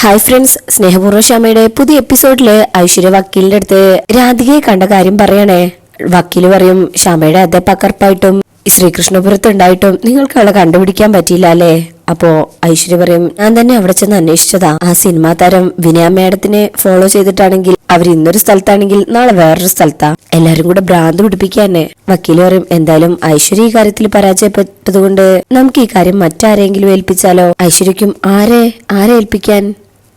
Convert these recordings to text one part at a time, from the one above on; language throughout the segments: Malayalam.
ഹായ് ഫ്രണ്ട്സ് സ്നേഹപൂർവ ശ്യാമയുടെ പുതിയ എപ്പിസോഡിൽ ഐശ്വര്യ വക്കീലിന്റെ അടുത്ത് രാധികയെ കണ്ട കാര്യം പറയണേ. വക്കീൽ പറയും ശ്യാമയുടെ അതേ പകർപ്പായിട്ടും ശ്രീകൃഷ്ണപുരത്ത് ഉണ്ടായിട്ടും നിങ്ങൾക്ക് അവളെ കണ്ടുപിടിക്കാൻ പറ്റിയില്ല അല്ലേ? അപ്പോ ഐശ്വര്യ പറയും ഞാൻ തന്നെ അവിടെ ചെന്ന് അന്വേഷിച്ചതാ. ആ സിനിമാ താരം വിനയ മേഡത്തിനെ ഫോളോ ചെയ്തിട്ടാണെങ്കിൽ അവർ ഇന്നൊരു സ്ഥലത്താണെങ്കിൽ നാളെ വേറൊരു സ്ഥലത്താ. എല്ലാരും കൂടെ ഭ്രാന്ത് പിടിപ്പിക്കാന്നെ വക്കീൽ പറയും എന്തായാലും ഐശ്വര്യ ഈ കാര്യത്തിൽ പരാജയപ്പെട്ടതുകൊണ്ട് നമുക്ക് ഈ കാര്യം മറ്റാരെങ്കിലും ഏൽപ്പിച്ചാലോ? ഐശ്വര്യക്കും ആരെ ആരെ ഏൽപ്പിക്കാൻ?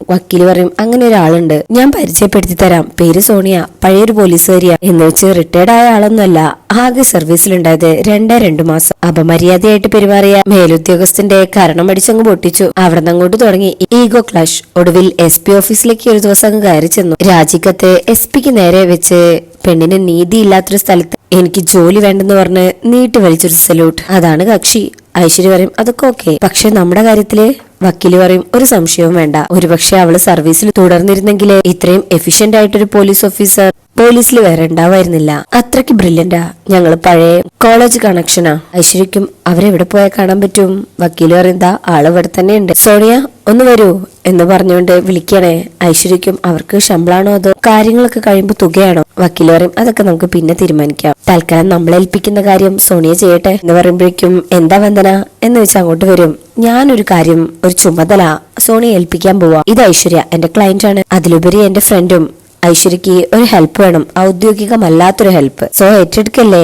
വക്കീൽ പറയും അങ്ങനെ ഒരാളുണ്ട്. ഞാൻ പരിചയപ്പെടുത്തി തരാം. പേര് സോണിയ. പഴയൊരു പോലീസുകാരിയാ. എന്ന് വെച്ച് റിട്ടയർഡ് ആയ ആളൊന്നുമല്ല ആകെ സർവീസിലുണ്ടായത് രണ്ടേ രണ്ടു മാസം. അപമര്യാദയായിട്ട് പെരുമാറിയ മേലുദ്യോഗസ്ഥന്റെ കരണം അടിച്ചങ്ങ് പൊട്ടിച്ചു. അവിടെ അങ്ങോട്ട് തുടങ്ങി. Ego clash. ഒടുവിൽ എസ് പി ഓഫീസിലേക്ക് ഒരു ദിവസം അങ്ങ് കയറി ചെന്നു. രാജിക്കത്ത് എസ് പിക്ക് നേരെ വെച്ച് പെണ്ണിന് നീതിയില്ലാത്തൊരു സ്ഥലത്ത് എനിക്ക് ജോലി വേണ്ടെന്ന് പറഞ്ഞ് നീട്ടി വലിച്ചൊരു സല്യൂട്ട്. അതാണ് കക്ഷി. ഐശ്വര്യ പറയും അതൊക്കെ ഓക്കെ. പക്ഷെ നമ്മുടെ കാര്യത്തിൽ വക്കീൽ പറയും ഒരു സംശയവും വേണ്ട. ഒരുപക്ഷെ അവൾ സർവീസിൽ തുടർന്നിരുന്നെങ്കിൽ ഇത്രയും എഫിഷ്യന്റ് ആയിട്ടൊരു പോലീസ് ഓഫീസർ പോലീസിൽ വേറെ ഉണ്ടാവായിരുന്നില്ല. അത്രയ്ക്ക് ബ്രില്യന്റാ ഞങ്ങൾ പഴയ കോളേജ് കണക്ഷനാ ഐശ്വര്യക്കും അവരെവിടെ പോയാൽ കാണാൻ പറ്റും? വക്കീൽ പറയുന്നതാ ആൾ ഇവിടെ തന്നെ ഉണ്ട്. സോണിയ ഒന്ന് വരൂ എന്ന് പറഞ്ഞുകൊണ്ട് വിളിക്കണേ. ഐശ്വര്യക്കും അവർക്ക് ശമ്പളാണോ അതോ കാര്യങ്ങളൊക്കെ കഴിയുമ്പോൾ തുകയാണോ? വക്കീൽ പറയും അതൊക്കെ നമുക്ക് പിന്നെ തീരുമാനിക്കാം. തൽക്കാലം നമ്മൾ ഏൽപ്പിക്കുന്ന കാര്യം സോണിയ ചെയ്യട്ടെ എന്ന് പറയുമ്പോഴേക്കും എന്താ വന്ദന എന്ന് വെച്ച് അങ്ങോട്ട് വരും. ഞാനൊരു കാര്യം ഒരു ചുമതല സോണിയെ ഏൽപ്പിക്കാൻ പോവാ. ഇത് ഐശ്വര്യ എന്റെ ക്ലയന്റ് ആണ്. അതിലുപരി എന്റെ ഫ്രണ്ടും ഐശ്വര്യക്ക് ഒരു ഹെൽപ്പ് വേണം. ഔദ്യോഗികമല്ലാത്തൊരു ഹെൽപ്പ് സോ ഏറ്റെടുക്കല്ലേ?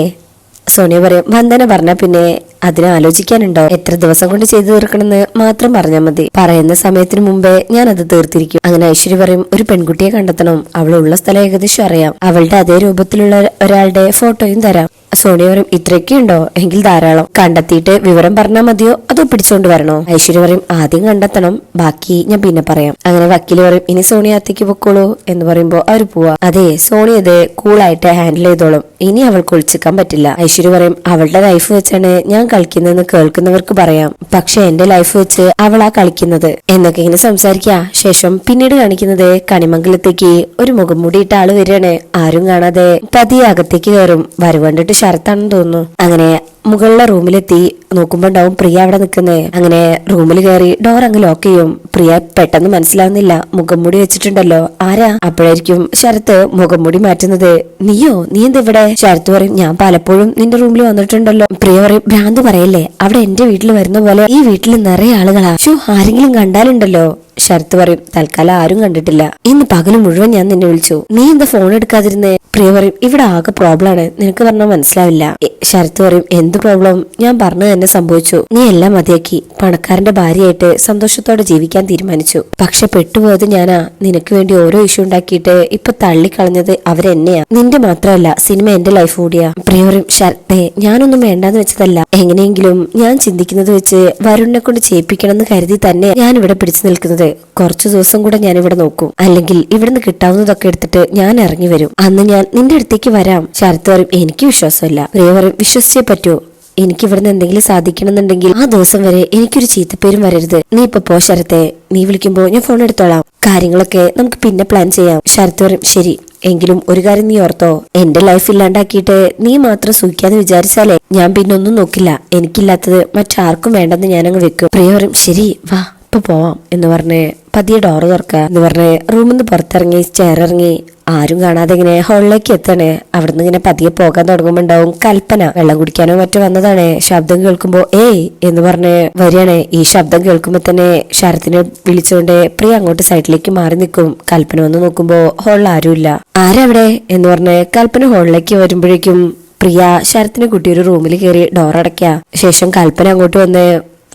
സോണിയ പറയും വന്ദന പറഞ്ഞ പിന്നെ അതിനെ ആലോചിക്കാനുണ്ടോ? എത്ര ദിവസം കൊണ്ട് ചെയ്തു തീർക്കണമെന്ന് മാത്രം പറഞ്ഞാൽ മതി. പറയുന്ന സമയത്തിന് മുമ്പേ ഞാൻ അത് തീർത്തിരിക്കും. അങ്ങനെ ഐശ്വര്യ പറയും ഒരു പെൺകുട്ടിയെ കണ്ടെത്തണം. അവളുള്ള സ്ഥലം ഏകദേശം അറിയാം. അവളുടെ അതേ രൂപത്തിലുള്ള ഒരാളുടെ ഫോട്ടോയും തരാം. സോണിയ ഇത്രയൊക്കെ ഉണ്ടോ? എങ്കിൽ ധാരാളം. കണ്ടെത്തിയിട്ട് വിവരം പറഞ്ഞാൽ മതിയോ? അതോ പിടിച്ചോണ്ട് വരണോ? ഐശ്വര്യ പറയും ആദ്യം കണ്ടെത്തണം ബാക്കി ഞാൻ പിന്നെ പറയാം. അങ്ങനെ വക്കീൽ പറയും ഇനി സോണിയ അത്തേക്ക് പൊക്കോളൂ എന്ന് പറയുമ്പോ അവർ പോവാ. അതെ സോണിയ ഇത് കൂളായിട്ട് ഹാൻഡിൽ ചെയ്തോളും. ഇനി അവൾക്ക് ഒളിച്ചിക്കാൻ പറ്റില്ല. ഐശ്വര്യ പറയും അവളുടെ ലൈഫ് വെച്ചാണ് ഞാൻ കളിക്കുന്നതെന്ന് കേൾക്കുന്നവർക്ക് പറയാം. പക്ഷെ എന്റെ ലൈഫ് വെച്ച് അവളാ കളിക്കുന്നത്. എന്നൊക്കെ ഇങ്ങനെ സംസാരിക്ക. ശേഷം പിന്നീട് കാണിക്കുന്നത് കണിമംഗലത്തേക്ക് ഒരു മുഖം മൂടിയിട്ട ആൾ വരികയാണ്. ആരും കാണാതെ പതിയെ അകത്തേക്ക് കയറും. വരവണ്ടിട്ട് ശരത്താണെന്ന് തോന്നുന്നു. അങ്ങനെ മുകളിലെ റൂമിലെത്തി നോക്കുമ്പോ ഉണ്ടാവും പ്രിയ അവിടെ നിൽക്കുന്നേ. അങ്ങനെ റൂമിൽ കയറി ഡോർ അങ്ങ് ലോക്ക് ചെയ്യും. പ്രിയ പെട്ടെന്ന് മനസ്സിലാവുന്നില്ല. മുഖംമൂടി വെച്ചിട്ടുണ്ടല്ലോ. ആരാ? അപ്പോഴായിരിക്കും ശരത്ത് മുഖംമൂടി മാറ്റുന്നത്. നീയോ? നീ എന്താ ഇവിടെ? ശരത്ത് പറയും ഞാൻ പലപ്പോഴും നിന്റെ റൂമിൽ വന്നിട്ടുണ്ടല്ലോ. പ്രിയ പറയും ഭ്രാന്ത് പറയല്ലേ? അവിടെ എന്റെ വീട്ടിൽ വരുന്ന പോലെ ഈ വീട്ടിൽ നിറയെ ആളുകളാ. ഷോ ആരെങ്കിലും കണ്ടാലുണ്ടല്ലോ. ശരത്ത് പറയും തൽക്കാലം ആരും കണ്ടിട്ടില്ല. ഇന്ന് പകൽ മുഴുവൻ ഞാൻ നിന്നെ വിളിച്ചു. നീ എന്താ ഫോൺ എടുക്കാതിരുന്നേ? പ്രിയ പറയും ഇവിടെ ആകെ പ്രോബ്ലം ആണ്. നിനക്ക് പറഞ്ഞാൽ മനസ്സിലാവില്ല. ശരത് ശരത്ത് പറയും എന്ത് പ്രോബ്ലം ഞാൻ പറഞ്ഞത് തന്നെ സംഭവിച്ചു. നീ എല്ലാം മതിയാക്കി. പണക്കാരന്റെ ഭാര്യയായിട്ട് സന്തോഷത്തോടെ ജീവിക്കാൻ തീരുമാനിച്ചു. പക്ഷെ പെട്ടുപോയത് ഞാനാ. നിനക്ക് വേണ്ടി ഓരോ ഇഷ്യൂ ഉണ്ടാക്കിയിട്ട് ഇപ്പൊ തള്ളിക്കളഞ്ഞത് അവരെന്നെയാ. നിന്റെ മാത്രമല്ല സിനിമ എന്റെ ലൈഫ് കൂടിയാ. പ്രിയ പറയും ശരത്തെ ഞാനൊന്നും വേണ്ടാന്ന് വെച്ചതല്ല. എങ്ങനെയെങ്കിലും ഞാൻ ചിന്തിക്കുന്നത് വെച്ച് വരുണിനെ കൊണ്ട് ചെയ്യിപ്പിക്കണം എന്ന് കരുതി തന്നെ ഞാൻ ഇവിടെ പിടിച്ചു നിൽക്കുന്നത്. കുറച്ചു ദിവസം കൂടെ ഞാൻ ഇവിടെ നോക്കും. അല്ലെങ്കിൽ ഇവിടുന്ന് കിട്ടാവുന്നതൊക്കെ എടുത്തിട്ട് ഞാൻ ഇറങ്ങി വരും. അന്ന് ഞാൻ നിന്റെ അടുത്തേക്ക് വരാം. ശരത് പറയും എനിക്ക് വിശ്വാസമില്ല. പ്രിയ പറയും വിശ്വസിച്ചേ പറ്റുമോ എനിക്ക് ഇവിടുന്ന് എന്തെങ്കിലും സാധിക്കണമെന്നുണ്ടെങ്കിൽ ആ ദിവസം വരെ എനിക്കൊരു ചീത്തപ്പേരും വരരുത്. നീ ഇപ്പൊ പോ ശരത്തെ. നീ വിളിക്കുമ്പോ ഞാൻ ഫോൺ എടുത്തോളാം. കാര്യങ്ങളൊക്കെ നമുക്ക് പിന്നെ പ്ലാൻ ചെയ്യാം. ശരത്ത് പറയും ശരി. എങ്കിലും ഒരു കാര്യം നീ ഓർത്തോ. എന്റെ ലൈഫ് ഇല്ലാണ്ടാക്കിയിട്ട് നീ മാത്രം സൂക്ഷിക്കാന്ന് വിചാരിച്ചാലേ ഞാൻ പിന്നെ ഒന്നും നോക്കില്ല. എനിക്കില്ലാത്തത് മറ്റാർക്കും വേണ്ടെന്ന് ഞാനങ്ങ് വെക്കും. പ്രിയ പറയും ശരി വാ. ഇപ്പൊ പോവാം എന്ന് പറഞ്ഞ് പതിയെ ഡോറ് തുറക്കുക എന്ന് പറഞ്ഞ് റൂമിൽ നിന്ന് പുറത്തിറങ്ങി ചേറിറങ്ങി ആരും കാണാതെ ഇങ്ങനെ ഹോളിലേക്ക് എത്തണേ. അവിടുന്ന് ഇങ്ങനെ പതിയെ പോകാൻ തുടങ്ങുമ്പോ ഉണ്ടാവും കൽപ്പന. വെള്ളം കുടിക്കാനോ മറ്റോ വന്നതാണ്. ശബ്ദം കേൾക്കുമ്പോ ഏയ്! എന്ന് പറഞ്ഞ് വരികയാണ്. ഈ ശബ്ദം കേൾക്കുമ്പോ തന്നെ ശരത്തിനെ വിളിച്ചുകൊണ്ട് പ്രിയ അങ്ങോട്ട് സൈഡിലേക്ക് മാറി നിൽക്കും. കൽപ്പന വന്ന് നോക്കുമ്പോ ഹോളിൽ ആരുമില്ല ആരവിടെ? എന്ന് പറഞ്ഞ് കൽപ്പന ഹോളിലേക്ക് വരുമ്പോഴേക്കും പ്രിയ ശരത്തിനെ കുട്ടി ഒരു റൂമിൽ കയറി ഡോർ അടയ്ക്കുക. ശേഷം കൽപ്പന അങ്ങോട്ട് വന്ന്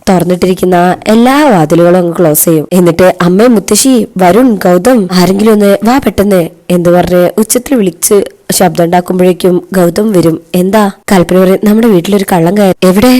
തുറന്നിട്ടിരിക്കുന്ന എല്ലാ വാതിലുകളും അങ്ങ് ക്ലോസ് ചെയ്യും. എന്നിട്ട് അമ്മയും മുത്തശ്ശി വരുൺ ഗൗതം ആരെങ്കിലും ഒന്ന് വാ പെട്ടെന്ന് എന്ന് പറഞ്ഞ് ഉച്ചത്തിൽ വിളിച്ച് ശബ്ദം ഉണ്ടാക്കുമ്പോഴേക്കും ഗൗതം വരും. എന്താ? കൽപ്പന പറയും നമ്മുടെ വീട്ടിലൊരു കള്ളം കയറി എവിടെ?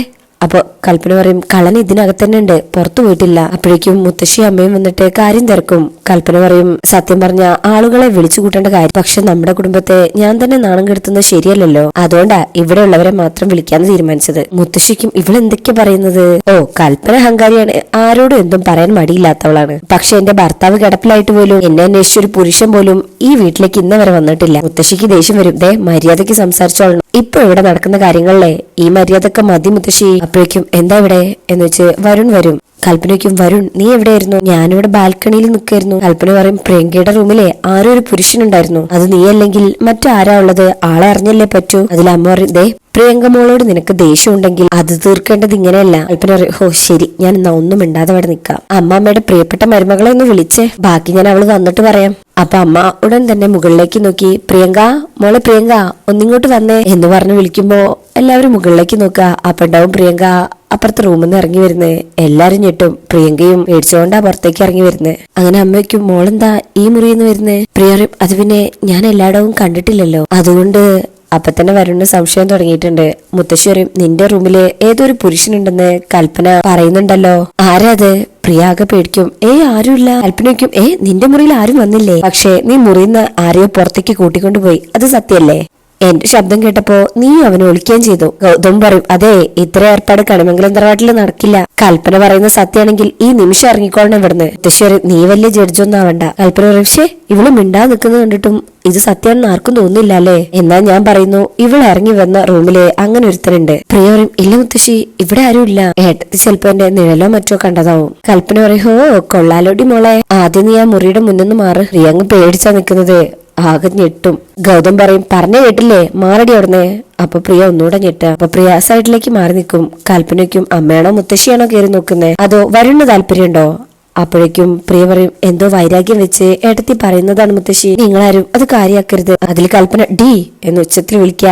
അപ്പൊ കൽപ്പന പറയും കള്ളൻ ഇതിനകത്ത് തന്നെ ഉണ്ട് പുറത്തു പോയിട്ടില്ല. അപ്പോഴേക്കും മുത്തശ്ശി അമ്മയും വന്നിട്ട് കാര്യം തിരക്കും. കൽപ്പന പറയും സത്യം പറഞ്ഞ ആളുകളെ വിളിച്ചു കൂട്ടേണ്ട കാര്യം പക്ഷെ നമ്മുടെ കുടുംബത്തെ ഞാൻ തന്നെ നാണം കെടുത്തുന്നത് ശരിയല്ലല്ലോ. അതുകൊണ്ടാ ഇവിടെ ഉള്ളവരെ മാത്രം വിളിക്കാന്ന് തീരുമാനിച്ചത്. മുത്തശ്ശിക്കും ഇവളെന്തൊക്കെയാ പറയുന്നത്? ഓ കൽപ്പന അഹങ്കാരിയാണ്. ആരോടും എന്തും പറയാൻ മടിയില്ലാത്തവളാണ്. പക്ഷെ എന്റെ ഭർത്താവ് കിടപ്പിലായിട്ട് പോലും എന്നെ അന്വേഷിച്ച ഒരു പുരുഷൻ പോലും ഈ വീട്ടിലേക്ക് ഇന്ന് വരെ വന്നിട്ടില്ല. മുത്തശ്ശിക്ക് ദേഷ്യം വരും. ദേ മര്യാദയ്ക്ക് സംസാരിച്ചോളണം. ഇപ്പൊ ഇവിടെ നടക്കുന്ന കാര്യങ്ങളിലെ ഈ മര്യാദയ്ക്ക് മതി മുത്തശ്ശി. അപ്പോഴേക്കും എന്താ ഇവിടെ? എന്ന് വെച്ച് വരുൺ വരും. കൽപ്പനയ്ക്കും വരുൺ നീ എവിടെയായിരുന്നു? ഞാനിവിടെ ബാൽക്കണിയിൽ നിൽക്കായിരുന്നു കൽപ്പന പറയും പ്രിയങ്കയുടെ റൂമിലെ ആരോ ഒരു പുരുഷനുണ്ടായിരുന്നു. അത് നീ അല്ലെങ്കിൽ മറ്റാരാ ഉള്ളത്? ആളെ അറിഞ്ഞല്ലേ പറ്റൂ? അതിൽ അമ്മ പറയും ദേ പ്രിയങ്ക മോളോട് നിനക്ക് ദേഷ്യം ഉണ്ടെങ്കിൽ അത് തീർക്കേണ്ടത് ഇങ്ങനെയല്ല. കൽപ്പന പറയും ഓ ശരി. ഞാൻ എന്നാ ഒന്നും മിണ്ടാതെ അവിടെ നിൽക്കാം. അമ്മമ്മയുടെ പ്രിയപ്പെട്ട മരുമകളെ ഒന്ന് വിളിച്ചേ. ബാക്കി ഞാൻ അവൾ വന്നിട്ട് പറയാം. അപ്പൊ അമ്മ ഉടൻ തന്നെ മുകളിലേക്ക് നോക്കി പ്രിയങ്ക മോളെ പ്രിയങ്ക ഒന്നിങ്ങോട്ട് വന്നേ എന്ന് പറഞ്ഞ് വിളിക്കുമ്പോ എല്ലാവരും മുകളിലേക്ക് നോക്കുക. അപ്പൊ ഉണ്ടാവും പ്രിയങ്ക അപ്പുറത്തെ റൂമിൽ നിന്ന് ഇറങ്ങി വരുന്നത് എല്ലാരും ഞെട്ടും. പ്രിയങ്കയും മേടിച്ചുകൊണ്ടാ പുറത്തേക്ക് ഇറങ്ങി വരുന്നത് അങ്ങനെ അമ്മയ്ക്കും മോളെന്താ ഈ മുറിയിൽ നിന്ന് പ്രിയറും അത് പിന്നെ ഞാൻ എല്ലായിടവും കണ്ടിട്ടില്ലല്ലോ. അതുകൊണ്ട് അപ്പൊ തന്നെ വരുന്ന സംശയം തുടങ്ങിയിട്ടുണ്ട്. മുത്തശ്ശി നിന്റെ റൂമിൽ ഏതൊരു പുരുഷനുണ്ടെന്ന് കൽപ്പന പറയുന്നുണ്ടല്ലോ. ആരാത്? പ്രിയാകെ പേടിക്കും. ഏ ആരുമില്ല? കൽപ്പനയ്ക്കും ഏ നിന്റെ മുറിയിൽ ആരും വന്നില്ലേ? പക്ഷേ നീ മുറിയിൽ നിന്ന് ആരെയോ പുറത്തേക്ക് കൂട്ടിക്കൊണ്ടുപോയി അത് സത്യല്ലേ? എന്റെ ശബ്ദം കേട്ടപ്പോ നീ അവനെ ഒളിക്കുകയും ചെയ്തു. ഗൗതം പറയും അതെ ഇത്ര ഏർപ്പാട് കണിമംഗലം തറവാട്ടിൽ നടക്കില്ല. കൽപ്പന പറയുന്ന സത്യാണെങ്കിൽ ഈ നിമിഷം ഇറങ്ങിക്കോളണം ഇവിടുന്ന്. ശരി നീ വലിയ ജഡ്ജൊന്നും ആവണ്ട. കൽപ്പന പറയും ഷേ ഇവൾ മിണ്ടാ നിൽക്കുന്നത് കണ്ടിട്ടും ഇത് സത്യാണെന്ന് ആർക്കും തോന്നുന്നില്ല അല്ലേ? എന്നാ ഞാൻ പറയുന്നു ഇവൾ ഇറങ്ങി വന്ന റൂമിലെ അങ്ങനെ ഒരുത്തനുണ്ട് പ്രിയ പറയും ഇല്ല മുത്തശ്ശി ഇവിടെ ആരും ഇല്ല. ഏട്ടത്തി ചിലപ്പോ എന്റെ നിഴലോ മറ്റോ കണ്ടതാവും. കൽപ്പന പറയും ഹോ കൊള്ളാലോടി മോളെ. ആദ്യം നീ ആ മുറിയുടെ മുന്നിൽ നിന്ന് മാറ്. അങ്ങ് പേടിച്ചാ നിൽക്കുന്നത്. ആകെ ഞെട്ടും. ഗൗതം പറയും പറഞ്ഞു കേട്ടില്ലേ? മാറടി അവിടുന്ന്. അപ്പൊ പ്രിയ ഒന്നുകൂടെ ഞെട്ട അപ്പൊ പ്രിയ സൈഡിലേക്ക് മാറി നിൽക്കും. കൽപ്പനയ്ക്കും അമ്മയാണോ മുത്തശ്ശിയാണോ കയറി നോക്കുന്നത് അതോ വരുന്ന താല്പര്യമുണ്ടോ? അപ്പോഴേക്കും പ്രിയ പറയും എന്തോ വൈരാഗ്യം വെച്ച് ഏട്ടത്തി പറയുന്നതാണ് മുത്തശ്ശി. നിങ്ങളാരും അത് കാര്യാക്കരുത്. അതിൽ കൽപ്പന ഡി എന്ന് ഉച്ചത്തിൽ വിളിക്ക.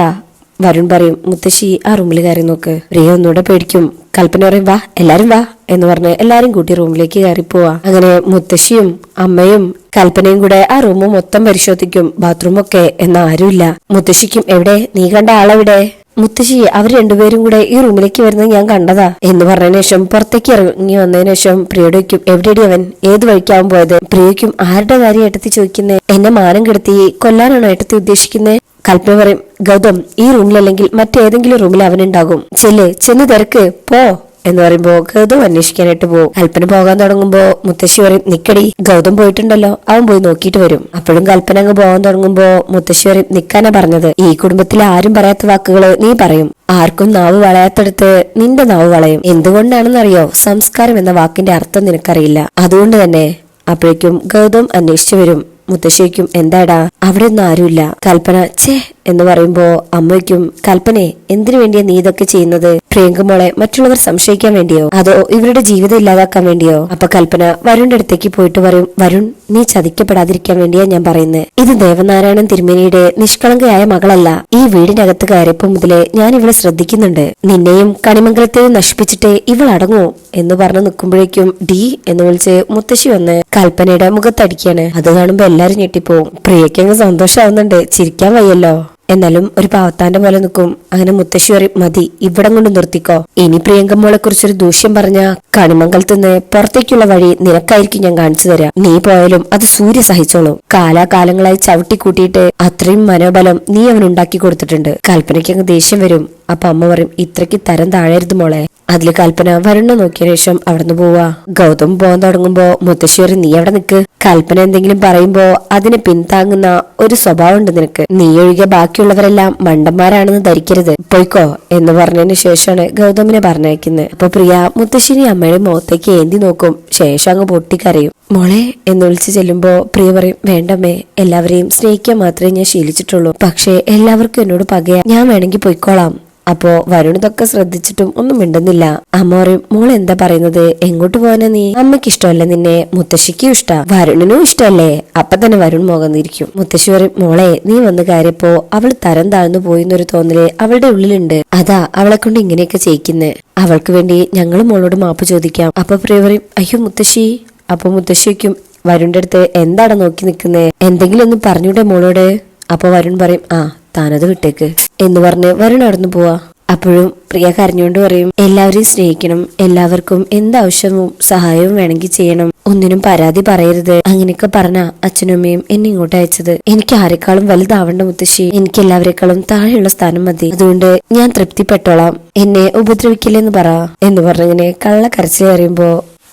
വരുൺ പറയും മുത്തശ്ശി ആ റൂമിൽ കയറി നോക്ക്. പ്രിയ ഒന്നുകൂടെ പേടിക്കും. കൽപ്പന പറയും വാ എല്ലാരും വാ. എന്ന് പറഞ്ഞ് എല്ലാരും കൂട്ടി റൂമിലേക്ക് കയറി പോവാ. അങ്ങനെ മുത്തശ്ശിയും അമ്മയും കൽപ്പനയും കൂടെ ആ റൂം മൊത്തം പരിശോധിക്കും. ബാത്റൂമൊക്കെ എന്നാ ആരുമില്ല. മുത്തശ്ശിക്കും എവിടെ? നീ കണ്ട ആളെവിടെ? മുത്തശ്ശി അവർ രണ്ടുപേരും കൂടെ ഈ റൂമിലേക്ക് വരുന്നത് ഞാൻ കണ്ടതാ. എന്ന് പറഞ്ഞതിന് ശേഷം പുറത്തേക്ക് ഇറങ്ങി വന്നതിന് ശേഷം പ്രിയയുടെ വയ്ക്കും എവിടെയടി അവൻ? ഏത് വഴിക്കാവും പോയത്? പ്രിയയ്ക്കും ആരുടെ കാര്യം ഏട്ടത്തി ചോദിക്കുന്നേ? എന്നെ മാനം കെടുത്തി കൊല്ലാനാണോ ഏട്ടത്തി ഉദ്ദേശിക്കുന്നത് കൽപ്പന പറയും ഗൗതം ഈ റൂമിലല്ലെങ്കിൽ മറ്റേതെങ്കിലും റൂമിൽ അവനുണ്ടാകും. ചെല്ലേ ചെന്ന് തിരക്ക് പോ. എന്ന് പറയുമ്പോ ഗൗതം അന്വേഷിക്കാനായിട്ട് പോകും കൽപ്പന പോകാൻ തുടങ്ങുമ്പോ മുത്തശ്ശി പറയും നിക്കടി ഗൗതം പോയിട്ടുണ്ടല്ലോ. അവൻ പോയി നോക്കിയിട്ട് വരും. അപ്പോഴും കൽപ്പന അങ്ങ് പോകാൻ തുടങ്ങുമ്പോ മുത്തശ്ശി പറയും നിക്കാനാ പറഞ്ഞത്. ഈ കുടുംബത്തിൽ ആരും പറയാത്ത വാക്കുകൾ നീ പറയും. ആർക്കും നാവ് വളയാത്തടുത്ത് നിന്റെ നാവ് വളയും. എന്തുകൊണ്ടാണെന്നറിയോ? സംസ്കാരം എന്ന വാക്കിന്റെ അർത്ഥം നിനക്കറിയില്ല. അതുകൊണ്ട് തന്നെ അപ്പോഴേക്കും ഗൗതം അന്വേഷിച്ചു വരും. മുത്തശ്ശിക്കും എന്താടാ? അവിടെ ഒന്നും ആരുമില്ല. കൽപ്പന ഛേ എന്ന് പറയുമ്പോ അമ്മയ്ക്കും കൽപ്പനെ എന്തിനു വേണ്ടിയാ നീ ഇതൊക്കെ ചെയ്യുന്നത്? പ്രിയങ്കമോളെ മറ്റുള്ളവർ സംശയിക്കാൻ വേണ്ടിയോ? അതോ ഇവരുടെ ജീവിതം ഇല്ലാതാക്കാൻ വേണ്ടിയോ? അപ്പൊ കൽപ്പന വരുണിന്റെ അടുത്തേക്ക് പോയിട്ട് പറയും വരുൺ നീ ചതിക്കപ്പെടാതിരിക്കാൻ വേണ്ടിയാ ഞാൻ പറയുന്നത് ഇത് ദേവനാരായണൻ തിരുമേനിയുടെ നിഷ്കളങ്കയായ മകളല്ല. ഈ വീടിനകത്ത് കയറിയപ്പോ മുതലേ ഞാൻ ഇവളെ ശ്രദ്ധിക്കുന്നുണ്ട്. നിന്നെയും കണിമംഗലത്തെയും നശിപ്പിച്ചിട്ട് ഇവൾ അടങ്ങൂ എന്ന് പറഞ്ഞു നിൽക്കുമ്പോഴേക്കും ഡി എന്ന് വിളിച്ച് മുത്തശ്ശി വന്ന് കൽപ്പനയുടെ മുഖത്തടിക്കാണ് അത് കാണുമ്പോ എല്ലാരും ഞെട്ടിപ്പോവും. പ്രിയക്കങ്ങ് സന്തോഷാവുന്നുണ്ട്. ചിരിക്കാൻ വയ്യല്ലോ. എന്നാലും ഒരു പാവത്താന്റെ പോലെ നിൽക്കും. അങ്ങനെ മുത്തശ്ശി പറയും മതി ഇവിടം കൊണ്ട് നിർത്തിക്കോ. ഇനി പ്രിയങ്കമ്മോളെ കുറിച്ചൊരു ദൂഷ്യം പറഞ്ഞ കണിമംഗലത്ത് നിന്ന് പുറത്തേക്കുള്ള വഴി നിനക്കായിരിക്കും ഞാൻ കാണിച്ചു തരാം. നീ പോയാലും അത് സൂര്യ സഹിച്ചോളും. കാലാകാലങ്ങളായി ചവിട്ടി കൂട്ടിയിട്ട് അത്രയും മനോബലം നീ അവൻ ഉണ്ടാക്കി കൊടുത്തിട്ടുണ്ട്. കൽപ്പനയ്ക്ക് അങ്ങ് ദേഷ്യം വരും. അപ്പൊ അമ്മ പറയും ഇത്രയ്ക്ക് തരം താഴരുത് മോളെ. അതിൽ കൽപ്പന വരുണ്ണ നോക്കിയ ശേഷം അവിടുന്ന് പോവാ. ഗൗതം പോകാൻ തുടങ്ങുമ്പോ മുത്തശ്ശേരി നീ അവിടെ നിക്ക്. കൽപ്പന എന്തെങ്കിലും പറയുമ്പോ അതിനെ പിന്താങ്ങുന്ന ഒരു സ്വഭാവം ഉണ്ട് നിനക്ക്. നീ ഒഴികെ ബാക്കിയുള്ളവരെല്ലാം മണ്ടന്മാരാണെന്ന് ധരിക്കരുത്. പോയിക്കോ. എന്ന് പറഞ്ഞതിന് ശേഷമാണ് ഗൗതമിനെ പറഞ്ഞയക്കുന്നത്. അപ്പൊ പ്രിയ മുത്തശ്ശേരി അമ്മയുടെ മുഖത്തേക്ക് ഏന്തി നോക്കും. ശേഷം അങ്ങ് പൊട്ടിക്കരയും. മോളെ എന്ന് വിളിച്ചു ചെല്ലുമ്പോ പ്രിയ പറയും വേണ്ടമ്മേ എല്ലാവരെയും സ്നേഹിക്കാൻ മാത്രമേ ഞാൻ ശീലിച്ചിട്ടുള്ളൂ. പക്ഷേ എല്ലാവർക്കും എന്നോട് പകയാ. ഞാൻ വേണമെങ്കിൽ പൊയ്ക്കോളാം. അപ്പോ വരുൺ ഇതൊക്കെ ശ്രദ്ധിച്ചിട്ടും ഒന്നും മിണ്ടുന്നില്ല. അമ്മ പറയും മോൾ എന്താ പറയുന്നത്? എങ്ങോട്ട് പോകാനാ നീ? അമ്മയ്ക്ക് ഇഷ്ടമല്ല നിന്നെ. മുത്തശ്ശിക്കും ഇഷ്ട. വരുണിനും ഇഷ്ടമല്ലേ? അപ്പൊ തന്നെ വരുൺ മുഖന്നിരിക്കും മുത്തശ്ശി പറയും മോളെ നീ വന്ന് കയറിയപ്പോ അവൾ തരം താഴ്ന്നു പോയിന്നൊരു തോന്നൽ അവളുടെ ഉള്ളിലുണ്ട്. അതാ അവളെ കൊണ്ട് ഇങ്ങനെയൊക്കെ ചെയ്യിക്കുന്നേ. അവൾക്ക് വേണ്ടി ഞങ്ങൾ മോളോട് മാപ്പ് ചോദിക്കാം. അപ്പൊ പ്രിയ പറയും അയ്യോ മുത്തശ്ശി. അപ്പൊ മുത്തശ്ശിക്കും വരുണിന്റെ അടുത്ത് എന്താണ് നോക്കി നിൽക്കുന്നേ എന്തെങ്കിലും ഒന്ന് പറഞ്ഞൂടെ മോളോട്? അപ്പൊ വരുൺ പറയും ആ താനത് വിട്ടേക്ക്. എന്ന് പറഞ്ഞ് വരുൺ അവിടുന്ന് പോവാ. അപ്പോഴും പ്രിയ കരഞ്ഞുകൊണ്ട് പറയും എല്ലാവരെയും സ്നേഹിക്കണം. എല്ലാവർക്കും എന്താവശ്യവും സഹായവും വേണമെങ്കിൽ ചെയ്യണം. ഒന്നിനും പരാതി പറയരുത്. അങ്ങനെയൊക്കെ പറഞ്ഞ അച്ഛനും അമ്മയും എന്നെ ഇങ്ങോട്ട് അയച്ചത്. എനിക്ക് ആരെക്കാളും വലുതാവണ്ട മുത്തശ്ശി. എനിക്ക് എല്ലാവരെക്കാളും താഴെയുള്ള സ്ഥാനം മതി. അതുകൊണ്ട് ഞാൻ തൃപ്തിപ്പെട്ടോളാം. എന്നെ ഉപദ്രവിക്കില്ലെന്ന് പറ. എന്ന് പറഞ്ഞിങ്ങനെ കള്ള കരച്ചിൽ അറിയുമ്പോ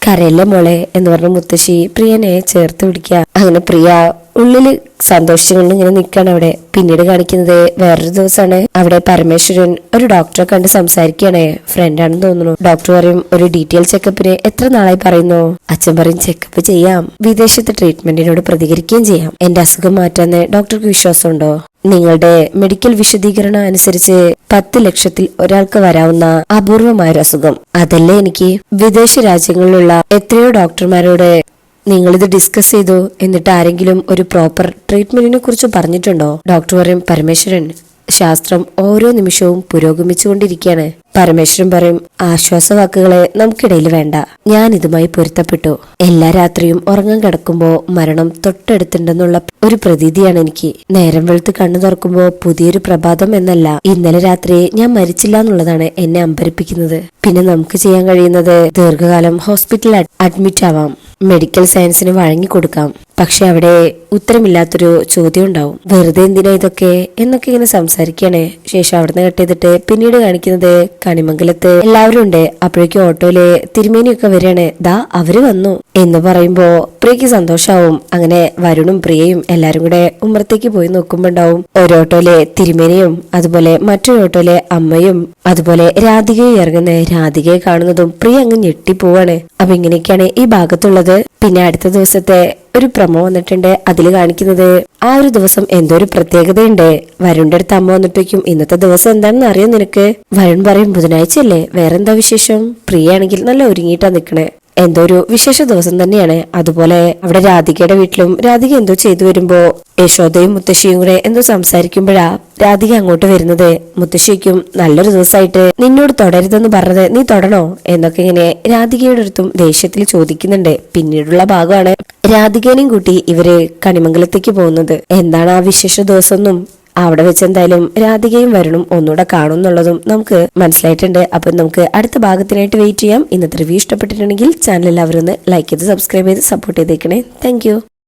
കരയല്ലേ മോളെ? എന്ന് പറഞ്ഞ മുത്തശ്ശി പ്രിയനെ ചേർത്ത് പിടിക്കുക. അങ്ങനെ പ്രിയ ഉള്ളിൽ സന്തോഷിച്ചുകൊണ്ട് ഇങ്ങനെ നിൽക്കുകയാണ് അവിടെ. പിന്നീട് കാണിക്കുന്നത് വേറൊരു ദിവസമാണ് അവിടെ പരമേശ്വരൻ ഒരു ഡോക്ടറെ കണ്ട് സംസാരിക്കുകയാണ്. ഫ്രണ്ടാണെന്ന് തോന്നുന്നു. ഡോക്ടർ പറയും ഒരു ഡീറ്റെയിൽ ചെക്കപ്പിന് എത്ര നാളായി? പറയുന്നു. അച്ഛൻ പറയും ചെക്കപ്പ് ചെയ്യാം. വിദേശത്തെ ട്രീറ്റ്മെന്റിനോട് പ്രതികരിക്കുകയും ചെയ്യാം. എന്റെ അസുഖം മാറ്റാന്ന് ഡോക്ടർക്ക് വിശ്വാസമുണ്ടോ? നിങ്ങളുടെ മെഡിക്കൽ വിശദീകരണം അനുസരിച്ച് പത്ത് ലക്ഷത്തിൽ ഒരാൾക്ക് വരാവുന്ന അപൂർവമായ ഒരു അസുഖം അതല്ലേ എനിക്ക് വിദേശ രാജ്യങ്ങളിലുള്ള എത്രയോ ഡോക്ടർമാരോട് നിങ്ങളിത് ഡിസ്കസ് ചെയ്തു എന്നിട്ട് ആരെങ്കിലും ഒരു പ്രോപ്പർ ട്രീറ്റ്മെന്റിനെ കുറിച്ച് പറഞ്ഞിട്ടുണ്ടോ? ഡോക്ടർ പറയും പരമേശ്വരൻ ശാസ്ത്രം ഓരോ നിമിഷവും പുരോഗമിച്ചുകൊണ്ടിരിക്കുകയാണ്. പരമേശ്വരൻ പറയും ആശ്വാസവാക്കുകളെ നമുക്കിടയിൽ വേണ്ട. ഞാൻ ഇതുമായി പൊരുത്തപ്പെട്ടു. എല്ലാ രാത്രിയും ഉറങ്ങാൻ കിടക്കുമ്പോൾ മരണം തൊട്ടടുത്തുണ്ടെന്നുള്ള ഒരു പ്രതീതിയാണ് എനിക്ക്. നേരം വെളുത്ത് കണ്ണു തുറക്കുമ്പോ പുതിയൊരു പ്രഭാതം എന്നല്ല. ഇന്നലെ രാത്രി ഞാൻ മരിച്ചില്ല എന്നുള്ളതാണ് എന്നെ അമ്പരിപ്പിക്കുന്നത്. പിന്നെ നമുക്ക് ചെയ്യാൻ കഴിയുന്നത് ദീർഘകാലം ഹോസ്പിറ്റലിൽ അഡ്മിറ്റ് ആവാം മെഡിക്കൽ സയൻസിന് വഴങ്ങിക്കൊടുക്കാം. പക്ഷെ അവിടെ ഉത്തരമില്ലാത്തൊരു ചോദ്യം ഉണ്ടാവും വെറുതെ എന്തിനാ ഇതൊക്കെ? എന്നൊക്കെ ഇങ്ങനെ സംസാരിക്കുകയാണ്. ശേഷം അവിടുന്ന് കട്ട് ചെയ്തിട്ട് പിന്നീട് കാണിക്കുന്നത് കണിമംഗലത്ത് എല്ലാവരും ഉണ്ട്. അപ്പോഴേക്കും ഓട്ടോയിൽ തിരുമേനിയൊക്കെ വരികയാണ്. ദാ അവർ വന്നു. എന്ന് പറയുമ്പോ പ്രിയക്ക് സന്തോഷാവും. അങ്ങനെ വരുണും പ്രിയയും എല്ലാരും കൂടെ ഉമ്മറത്തേക്ക് പോയി നോക്കുമ്പോ ഉണ്ടാവും ഒരു ഓട്ടോയിലെ തിരുമേനിയും അതുപോലെ മറ്റൊരു ഓട്ടോയിലെ അമ്മയും അതുപോലെ രാധികയെ ഇറങ്ങുന്ന. രാധികയെ കാണുന്നതും പ്രിയ അങ്ങ് ഞെട്ടിപ്പോവാണ്. അപ്പൊ ഇങ്ങനെയൊക്കെയാണ് ഈ ഭാഗത്തുള്ളത്. പിന്നെ അടുത്ത ദിവസത്തെ ഒരു പ്രമോ വന്നിട്ടുണ്ട്. അതിൽ കാണിക്കുന്നത് ആ ഒരു ദിവസം എന്തോ ഒരു പ്രത്യേകതയുണ്ട്. വരുണിന്റെ അടുത്ത് അമ്മ വന്നിട്ടേക്കും ഇന്നത്തെ ദിവസം എന്താണെന്ന് അറിയാം നിനക്ക്? വരുൺ പറയും ബുധനാഴ്ച അല്ലേ വേറെന്താ വിശേഷം? പ്രിയാണെങ്കിൽ നല്ല ഒരുങ്ങിയിട്ടാ നിക്കണേ. എന്തോ ഒരു വിശേഷ ദിവസം തന്നെയാണ്. അതുപോലെ അവിടെ രാധികയുടെ വീട്ടിലും രാധിക എന്തോ ചെയ്തു വരുമ്പോ യശോദയും മുത്തശ്ശിയും കൂടെ എന്തോ സംസാരിക്കുമ്പോഴാ രാധിക അങ്ങോട്ട് വരുന്നത്. മുത്തശ്ശിക്കും നല്ലൊരു ദിവസമായിട്ട് നിന്നോട് തുടരുതെന്ന് പറഞ്ഞത് നീ തൊടണോ? എന്നൊക്കെ ഇങ്ങനെ രാധികയുടെ അടുത്തും ദേഷ്യത്തിൽ ചോദിക്കുന്നുണ്ട്. പിന്നീടുള്ള ഭാഗമാണ് രാധികേനെയും കൂട്ടി ഇവർ കണിമംഗലത്തേക്ക് പോകുന്നത്. എന്താണ് ആ വിശേഷ ദിവസമൊന്നും? അവിടെ വെച്ച് എന്തായാലും രാധികയും വരണം ഒന്നുകൂടെ കാണും എന്നുള്ളതും നമുക്ക് മനസ്സിലായിട്ടുണ്ട്. അപ്പം നമുക്ക് അടുത്ത ഭാഗത്തിനായിട്ട് വെയിറ്റ് ചെയ്യാം. ഇന്നത്തെ റിവ്യൂ ഇഷ്ടപ്പെട്ടിട്ടുണ്ടെങ്കിൽ ചാനൽ എല്ലാവരും ഒന്ന് ലൈക്ക് ചെയ്ത് സബ്സ്ക്രൈബ് ചെയ്ത് സപ്പോർട്ട് ചെയ്തേക്കണേ. താങ്ക്